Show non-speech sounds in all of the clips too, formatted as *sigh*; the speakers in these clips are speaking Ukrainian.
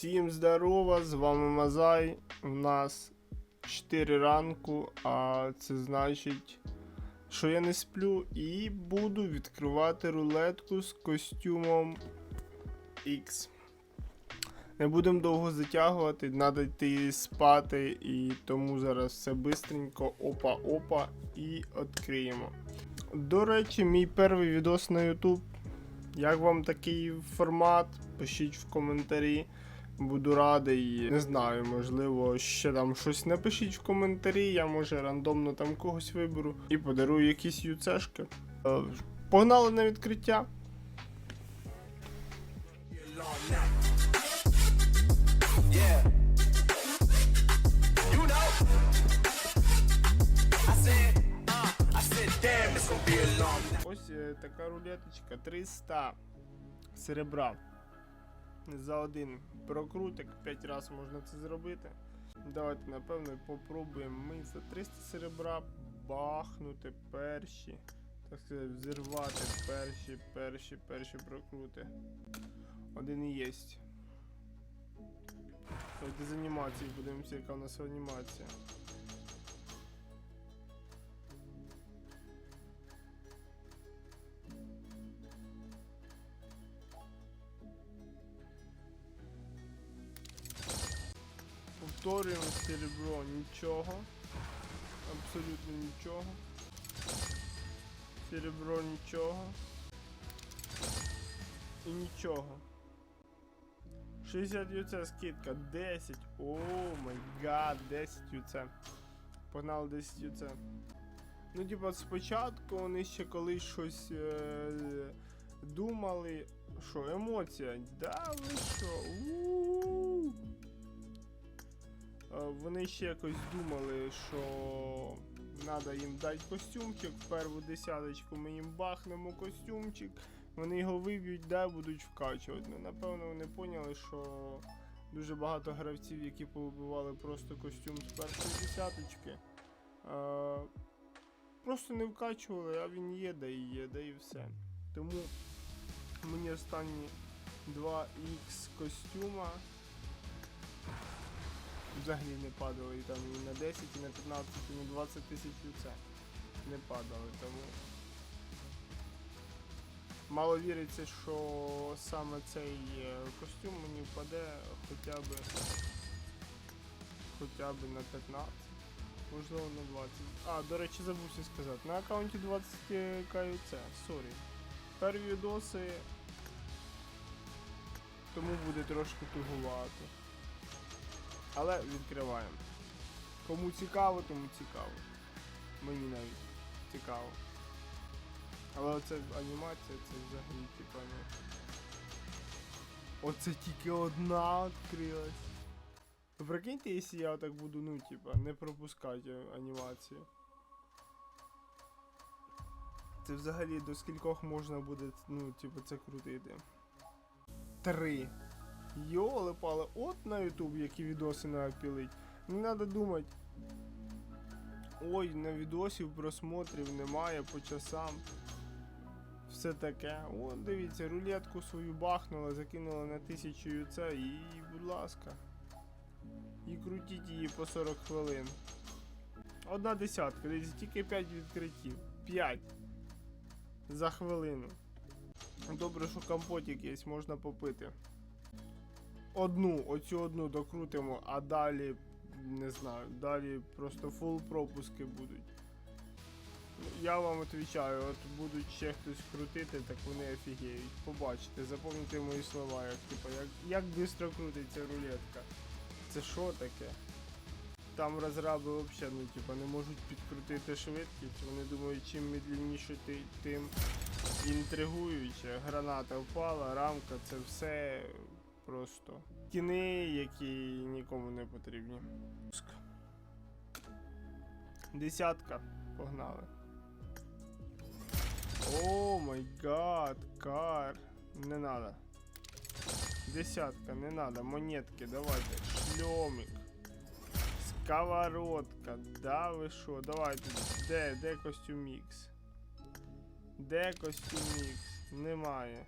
Всім здорова, з вами Мазай. У нас 4 ранку, а це значить, що я не сплю і буду відкривати рулетку з костюмом X. Не будемо довго затягувати, треба йти спати, і тому зараз все бистренько, опа-опа, і відкриємо. До речі, мій перший відос на YouTube. Як вам такий формат? Пишіть в коментарі. Буду радий. Не знаю, можливо, ще там щось напишіть в коментарі. Я може рандомно там когось виберу і подарую якісь юцешки. Е, Погнали на відкриття. Ось е, така рулеточка 300 серебра. За один прокрутик 5 разів можна це зробити. Давайте, напевно, попробуємо ми за 300 серебра бахнути перші. Так сказати, взірвати перші, перші, перші прокрути. Один і єсть. Давайте з анімації подивимося, яка у нас анімація. Повторюємо серебро, нічого. Абсолютно нічого. Серебро нічого. І нічого. 60 юце скидка, 10. О май гад, 10 юце. Погнали 10 юце. Ну, типа, спочатку вони ще колись щось е- думали. Що, емоція? Да ви що? У-у-у. Е, Вони ще якось думали, що треба їм дати костюмчик. В першу десяточку ми їм бахнемо костюмчик. Вони його виб'ють, да, будуть вкачувати. Ну, напевно, вони поняли, що дуже багато гравців, які повибивали просто костюм з першої десяточки. Е, просто не вкачували, а він є, да і є, да і все. Тому мені останні 2х костюма взагалі не падали і там і на 10, і на 15, і на 20 тисяч це не падали, тому мало віриться, що саме цей е, костюм мені впаде хоча б хоча б на 15, можливо на 20. А, до речі, забувся сказати, на аккаунті 20 КЮЦ, сорі. Перві відоси, тому буде трошки тугувати. Але відкриваємо. Кому цікаво, тому цікаво. Мені навіть цікаво. Але оце анімація, це взагалі типа ну. Оце тільки одна відкрилась. Ви прикиньте, якщо я так буду, ну, типа, не пропускати анімацію. Це взагалі до скількох можна буде, ну, типу, це крутити. Три. Йоле пале, от на Ютуб які відоси треба пілить. Не треба думати. Ой, на відосів просмотрів немає по часам. Все таке. О, дивіться, рулетку свою бахнула, закинула на 1000 юце і, будь ласка. І крутіть її по 40 хвилин. Одна десятка, дивіться, тільки 5 відкриттів. 5 за хвилину. Добре, що компотик є, можна попити одну, оцю одну докрутимо, а далі, не знаю, далі просто фул пропуски будуть. Я вам відповідаю, от будуть ще хтось крутити, так вони офігіють. Побачите, запам'ятайте мої слова, як типа, як, як швидко крутиться рулетка. Це що таке? Там розраби взагалі, ну, типа, не можуть підкрутити швидкість, вони думають, чим медленніше ти, тим інтригуюче. Граната впала, рамка, це все просто кіни, які нікому не потрібні. Десятка. Погнали. О май гад, кар. Не надо. Десятка, не надо. Монетки, давайте. Шльомик. Сковородка. Да ви що? Давайте. Де, де костюм Ікс? Де костюм Ікс? Немає.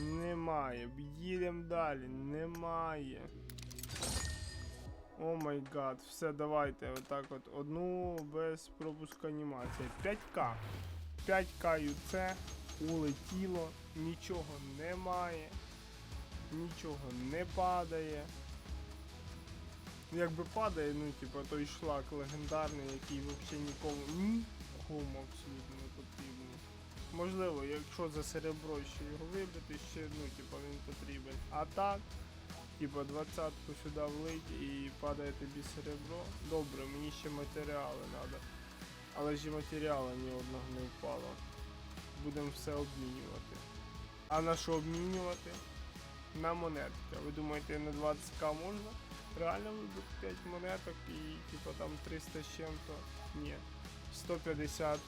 Немає. Їдемо далі. Немає. О май гад, все, давайте. Отак от. Одну без пропуску анімації. 5К. 5К UC улетіло. Нічого немає. Нічого не падає. Якби падає, ну типа той шлак легендарний, який взагалі нікому нікому абсолютно. Можливо, якщо за серебро ще його вибити, ще ну типа він потрібен. А так, типа двадцятку сюди влить і падає тобі серебро. Добре, мені ще матеріали треба. Але ж і матеріалу ні одного не впало. Будемо все обмінювати. А на що обмінювати? На монетки. Ви думаєте, на 20к можна? Реально вибити 5 монеток і типа там 300 з чим-то? Ні. 150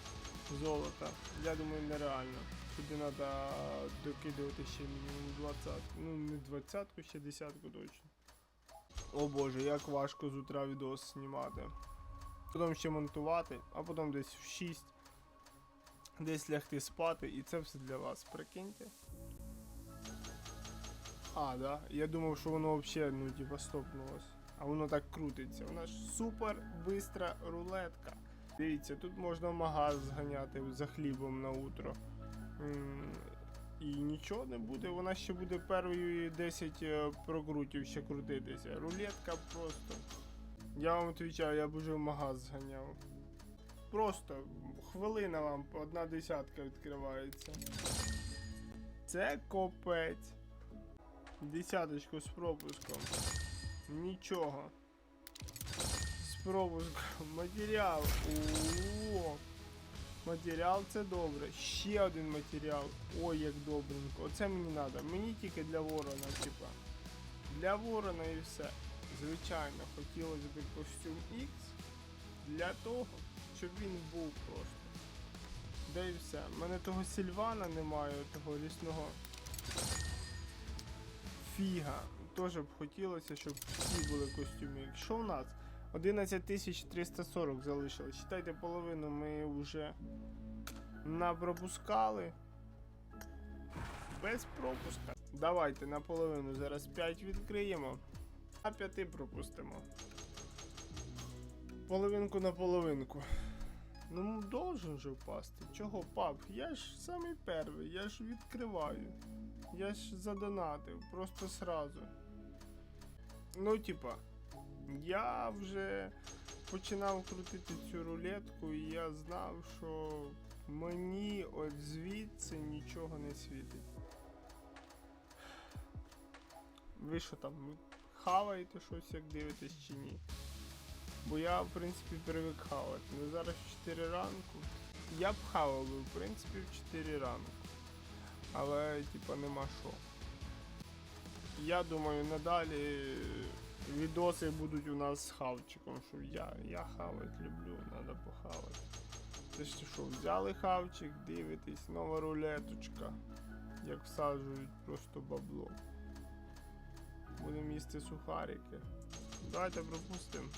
золота. Я думаю, нереально. Сюди треба докидувати ще мінімум 20. Ну, не 20, ще десятку точно. О боже, як важко з утра відос знімати. Потім ще монтувати, а потім десь в 6. Десь лягти спати, і це все для вас, прикиньте. А, да. Я думав, що воно взагалі, ну, типа, стопнулось. А воно так крутиться. Вона ж супер бистра рулетка. Дивіться, тут можна магаз зганяти за хлібом на утро. І нічого не буде, вона ще буде перші 10 е, прокрутів ще крутитися. Рулетка просто. Я вам відповідаю, я б уже в магаз зганяв. Просто хвилина вам, одна десятка відкривається. Це копець. Десяточку з пропуском. Нічого. З. *laughs* Матеріал. О. Матеріал це добре. Ще один матеріал. Ой, як добренько. Оце мені треба. Мені тільки для ворона, типа. Для ворона і все. Звичайно, хотілося б костюм X для того, щоб він був просто. Да і все. У мене того Сільвана немає, того лісного фіга. Теж б хотілося, щоб всі були костюми. Що в нас? 11340 залишилось. Читайте, половину ми вже напропускали. Без пропуска. Давайте наполовину зараз 5 відкриємо, а 5 пропустимо. Половинку на половинку. Ну, должен же впасти. Чого, пап? Я ж самий перший, я ж відкриваю. Я ж задонатив, просто сразу. Ну, типа, я вже починав крутити цю рулетку, і я знав, що мені от звідси нічого не світить. Ви що там, хаваєте щось, як дивитесь чи ні? Бо я, в принципі, привик хавати. Ну зараз в 4 ранку. Я б хавав в принципі, в 4 ранку. Але, типа, нема що. Я думаю, надалі відоси будуть у нас з хавчиком, що я, я хавать люблю, треба похавати. Це ж що, взяли хавчик, дивитесь, нова рулеточка. Як всаджують просто бабло. Будемо їсти сухарики. Давайте пропустимо.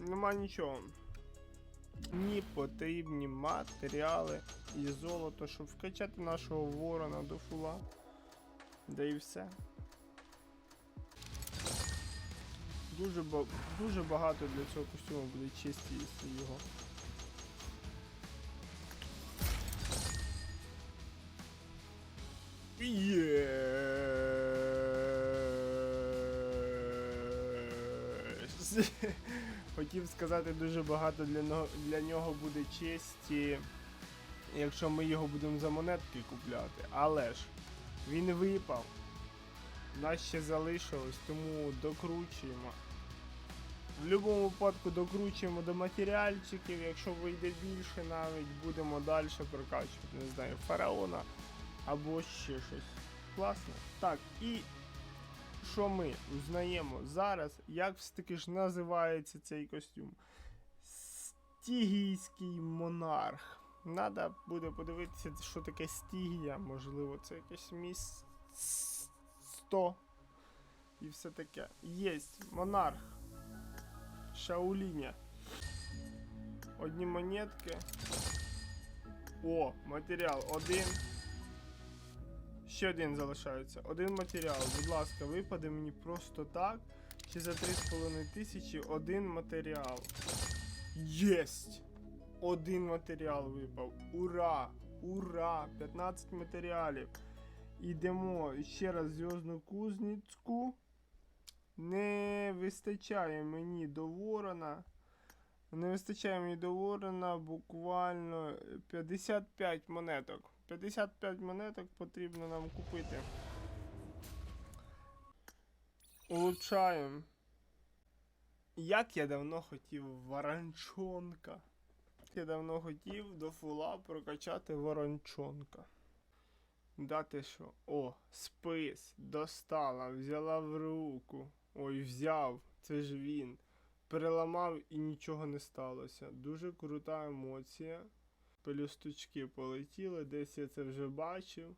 Нема нічого. Ні потрібні матеріали і золото, щоб вкачати нашого ворона до фула. Да і все. Дуже, ба- дуже багато для цього костюму буде чисті, його. Єс! *laughs* Хотів сказати, дуже багато для, для нього буде честі, якщо ми його будемо за монетки купляти. Але ж він випав. Нас ще залишилось, тому докручуємо. В будь-якому випадку докручуємо до матеріальчиків, якщо вийде більше, навіть будемо далі прокачувати, не знаю, фараона або ще щось. Класно. Так, і що ми узнаємо зараз, як все-таки ж називається цей костюм? Стігійський монарх. Надо буде подивитися, що таке стігія, можливо, це якесь місто. І все таке. Єсть, монарх. Шауліня. Одні монетки. О, матеріал один. Ще один залишається. Один матеріал. Будь ласка, випаде мені просто так. Чи за 3,5 тисячі один матеріал. Єсть! Один матеріал випав. Ура! Ура! 15 матеріалів. Ідемо ще раз зв'язну кузницьку. Не вистачає мені до ворона. Не вистачає мені до ворона буквально 55 монеток. 55 монеток потрібно нам купити. Улучшаємо. Як я давно хотів ворончонка. Я давно хотів до фула прокачати ворончонка. Дати що? О, спис, достала, взяла в руку. Ой, взяв, це ж він. Переламав і нічого не сталося. Дуже крута емоція. Пелюсточки полетіли, десь я це вже бачив.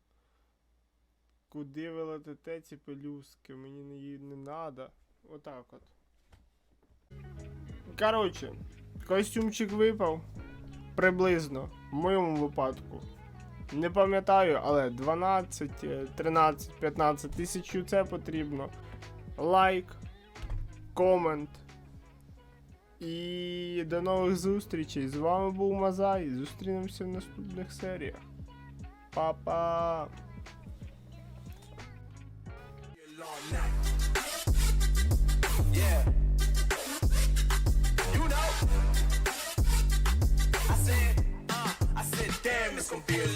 Куди ви летите ці пелюстки? Мені її не надо. Отак от. Коротше, костюмчик випав. Приблизно. В моєму випадку. Не пам'ятаю, але 12, е, 13, 15 тисяч це потрібно. Лайк, комент. І до нових зустрічей. З вами був Мазай. Зустрінемося в наступних серіях. Па-па! Yeah. Ziemi skąpiłem